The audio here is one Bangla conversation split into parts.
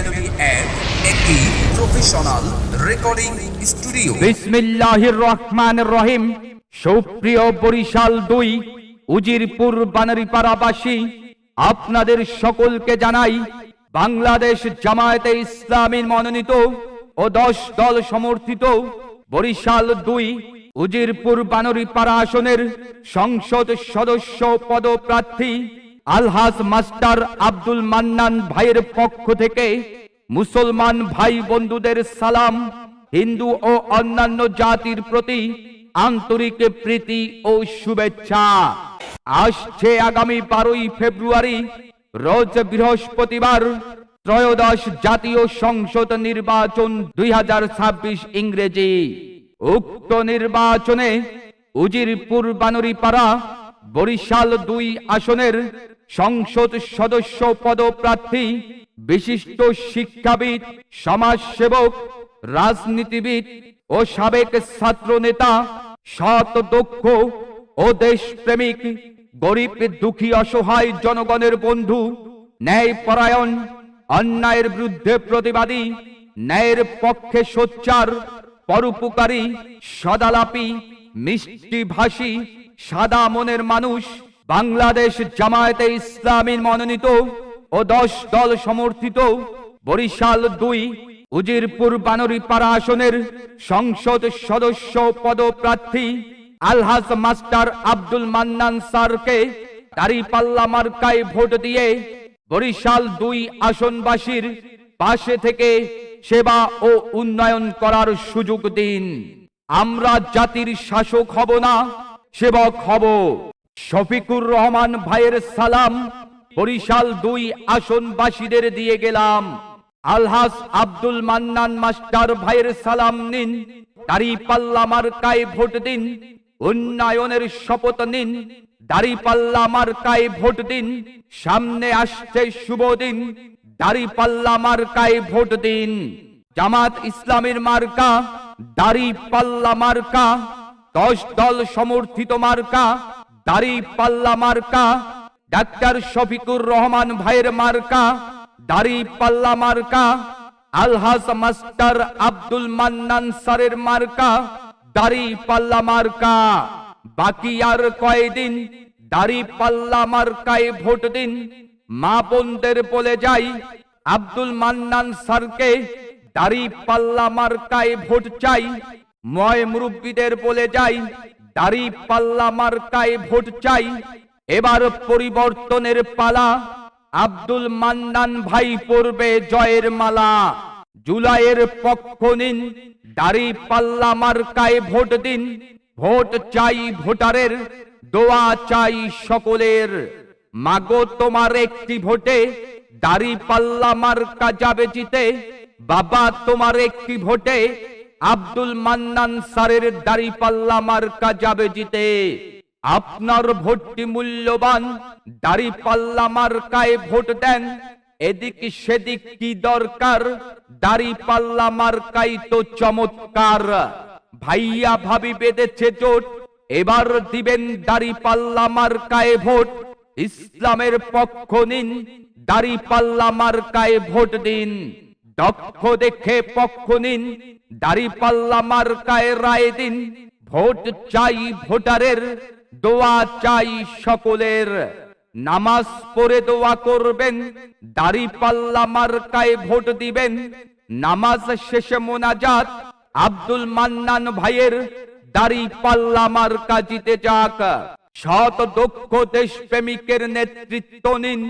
ফ্যামিলি অ্যান্ড একটি প্রফেশনাল রেকর্ডিং স্টুডিও বিসমিল্লাহির রহমান রহিম। সুপ্রিয় বরিশাল দুই, উজিরপুর বানারিপাড়াবাসী, আপনাদের সকলকে জানাই, বাংলাদেশ জামায়াতে ইসলামীর মনোনীত ও দশ দল সমর্থিত বরিশাল দুই, উজিরপুর বানরিপাড়া আসনের সংসদ সদস্য পদপ্রার্থী আলহাজ মাস্টার আব্দুল মান্নান ভাইয়ের পক্ষ থেকে মুসলমান ভাই বন্ধুদের সালাম। হিন্দু ও অন্যান্য জাতির প্রতি আন্তরিক প্রীতি ও শুভেচ্ছা। আসছে আগামী বারোই ফেব্রুয়ারি, রোজ বৃহস্পতিবার, ত্রয়োদশ জাতীয় সংসদ নির্বাচন দুই হাজার ছাব্বিশ ইংরেজি। উক্ত নির্বাচনে উজিরপুর বানরিপাড়া, বরিশাল দুই আসনের সংসদ সদস্য পদপ্রার্থী, বিশিষ্ট শিক্ষাবিদ, সমাজসেবক, রাজনীতিবিদ ও সাবেক ছাত্র নেতা সৎ দক্ষ ও দেশপ্রেমিক, গরিব, দুঃখী, অসহায় জনগণের বন্ধু ন্যায় পরায়ণ অন্যায়ের বিরুদ্ধে প্রতিবাদী, ন্যায়ের পক্ষে সোচ্চার, পরোপকারী, সদালাপি মিষ্টি ভাষী সাদা মনের মানুষ বাংলাদেশ জামায়াতে ইসলামীর মনোনীত ও দশ দল সমর্থিত বরিশাল দুই, উজিরপুর বানরিপাড়া আসনের সংসদ সদস্য পদপ্রার্থী আলহাজ মাস্টার আব্দুল মান্নান স্যারকে দাঁড়িপাল্লা মার্কায় ভোট দিয়ে বরিশাল দুই আসনবাসীর পাশে থেকে সেবা ও উন্নয়ন করার সুযোগ দিন। আমরা জাতির শাসক হব না, সেবক হব। শফিকুর রহমান ভাইয়ের সালাম বরিশাল দুই আসনবাসীদের দিয়ে গেলাম। আলহাস আব্দুল মান্নান মাস্টার ভাইয়ের সালাম নিন দাড়ি পাল্লা মার্কায় ভোট দিন, উন্নয়নের শপথ নিন দাড়ি পাল্লা মার্কায় ভোট দিন, সামনে আসছে শুভ দিন দাড়ি পাল্লা মার্কায় ভোট দিন। জামাত ইসলামের মার্কা দাড়ি পাল্লা মার্কা, দশ দল সমর্থিত মার্কা দাড়ি পাল্লা মার্কা, ডাক্তার শফিকুর রহমান ভাইয়ের মার্কা, দাড়ি পাল্লা মার্কা, আলহাজ মাস্টার আব্দুল মান্নান স্যারের মার্কা, দাড়ি পাল্লা মার্কা। বাকি আর কয়দিন দাড়ি পাল্লা মার্কায় ভোট দিন, মা বোনদের বলে যাই, আব্দুল মান্নান স্যারকে দাড়ি পাল্লা মার্কায় ভোট চাই, ময় মুরব্বীদের বলে যাই দাড়ি পাল্লা মার্কায় ভোট চাই। এবার পরিবর্তনের পালা। আব্দুল মান্নান ভাই পড়বে জয়ের মালা। জুলাইয়ের পক্ষ নিন, দাড়ি পাল্লা মার্কায় ভোট দিন। ভোট চাই ভোটারের, দোয়া চাই সকলের। মাগো তোমার একটি ভোটে, দাড়ি পাল্লা মার্কা যাবে জিতে। বাবা তোমার একটি ভোটে আব্দুল মান্নান স্যারের দাড়ি পাল্লা মার্কা যাবে জিতে। আপনার ভোটটি মূল্যবান দাড়ি পাল্লা মার্কায় ভোট দেন। এদিক সেদিক কি দরকার? দাড়ি পাল্লা মার্কাই তো চমৎকার। ভাইয়া ভাবি বেঁধেছে জোট, এবার দিবেন দাড়ি পাল্লা মার্কায় ভোট। ইসলামের পক্ষ নিন, দাড়ি পাল্লা মার্কায় ভোট দিন। দক্ষ দেখে পক্ষ নিন, দাড়ি পাল্লা মার্কায় রায় দিন। ভোট চাই ভোটারের, দোয়া চাই সকলের। নামাজ পড়ে দোয়া করবেন, দাড়ি পাল্লা মার্কায় ভোট দিবেন। নামাজ শেষে মোনাজাত, আব্দুল মান্নান ভাইয়ের দাড়ি পাল্লা মার্কা জিতে যাক। সৎ, দক্ষ দেশপ্রেমিকের নেতৃত্ব নিন,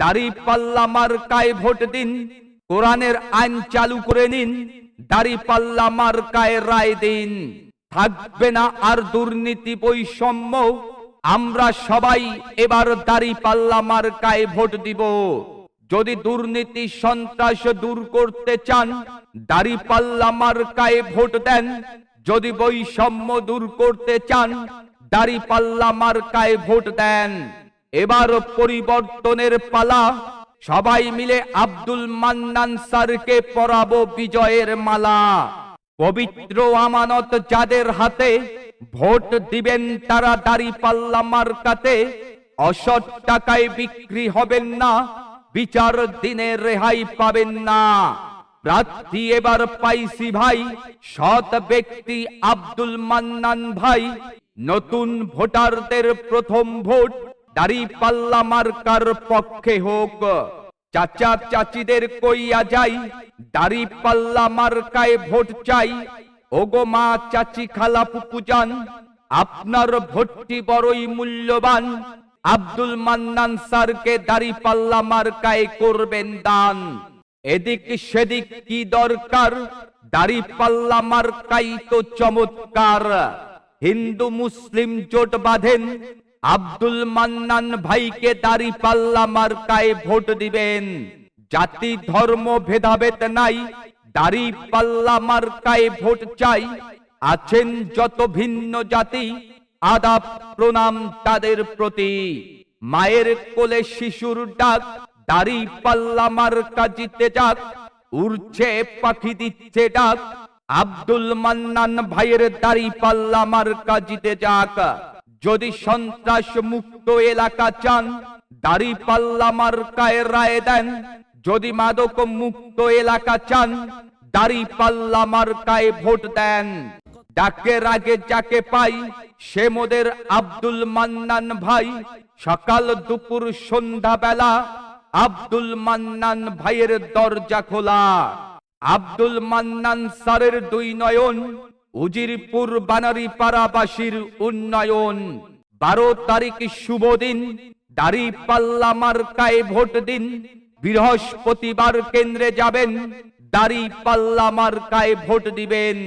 দাড়ি পাল্লা মার্কায় ভোট দিন। কোরআনের আইন চালু করে নিন, দাড়ি পাল্লা মার্কায় রায় দিন। থাকবে না আর দুর্নীতি বৈষম্য, আমরা সবাই এবার দাড়ি পাল্লা মার্কায় ভোট দিব। যদি দুর্নীতি সন্ত্রাস দূর করতে চান, দাড়ি পাল্লা মার্কায় ভোট দেন। যদি বৈষম্য দূর করতে চান, দাড়ি পাল্লা মার্কায় ভোট দেন। এবার পরিবর্তনের পালা সবাই মিলে আব্দুল মান্নান স্যারকে পরাবো বিজয়ের মালা। পবিত্র আমানত যাদের হাতে ভোট দিবেন তারা দাড়ি পাল্লা মার্কাতে অসৎ টাকায় বিক্রি হবেন না, বিচার দিনে রেহাই পাবেন না। প্রার্থী এবার পাইছি ভাই, সৎ ব্যক্তি আব্দুল মান্নান ভাই, নতুন ভোটারদের প্রথম ভোট দাড়ি পাল্লা মার্কার পক্ষে হোক। চাচা চাচিদের কইয়া যাই, দাড়ি পাল্লা মার্কায় ভোট চাই। ওগো মা চাচি খালা ফুপু যান, আপনার ভোটটি বড়ই মূল্যবান। আব্দুল মান্নান স্যারকে দাড়ি পাল্লা মার্কায় করবেন দান। এদিক সেদিক কি দরকার? দাড়ি পাল্লা মার্কাই তো চমৎকার। হিন্দু মুসলিম জোট বাঁধেন আব্দুল মান্নান ভাইকে দাড়ি পাল্লা মার্কায় ভোট দিবেন। জাতি, ধর্ম, ভেদাভেদ নাই, দাড়ি পাল্লা মার্কায় ভোট চাই। আছেন যত ভিন্ন জাতি, আদাব, প্রণাম তাদের প্রতি। মায়ের কোলে শিশুর ডাক, দাড়ি পাল্লা মার্কা জিতে যাক। উড়ছে, পাখি দিচ্ছে ডাক। আব্দুল মান্নান ভাইয়ের দাড়ি পাল্লা মার্কা জিতে যাক। যদি সন্ত্রাস মুক্ত এলাকা চান দাড়ি পাল্লা মার্কায় রায় দেন। যদি মাদক মুক্ত এলাকা চান দাড়ি পাল্লা মার্কায় ভোট দেন। ডাকের আগে যাকে পাই, সে মোদের আব্দুল মান্নান ভাই। সকাল দুপুর সন্ধ্যা বেলা আব্দুল মান্নান ভাইয়ের দরজা খোলা। আব্দুল মান্নান স্যারের দুই নয়ন উজিরপুর বানারি পাড়াবাসীর উন্নয়ন। বারো তারিখ শুভ দিন দাড়ি পাল্লা মার্কায় ভোট দিন। বৃহস্পতিবার কেন্দ্রে যাবেন দাড়ি পাল্লা মার্কায় ভোট দিবেন।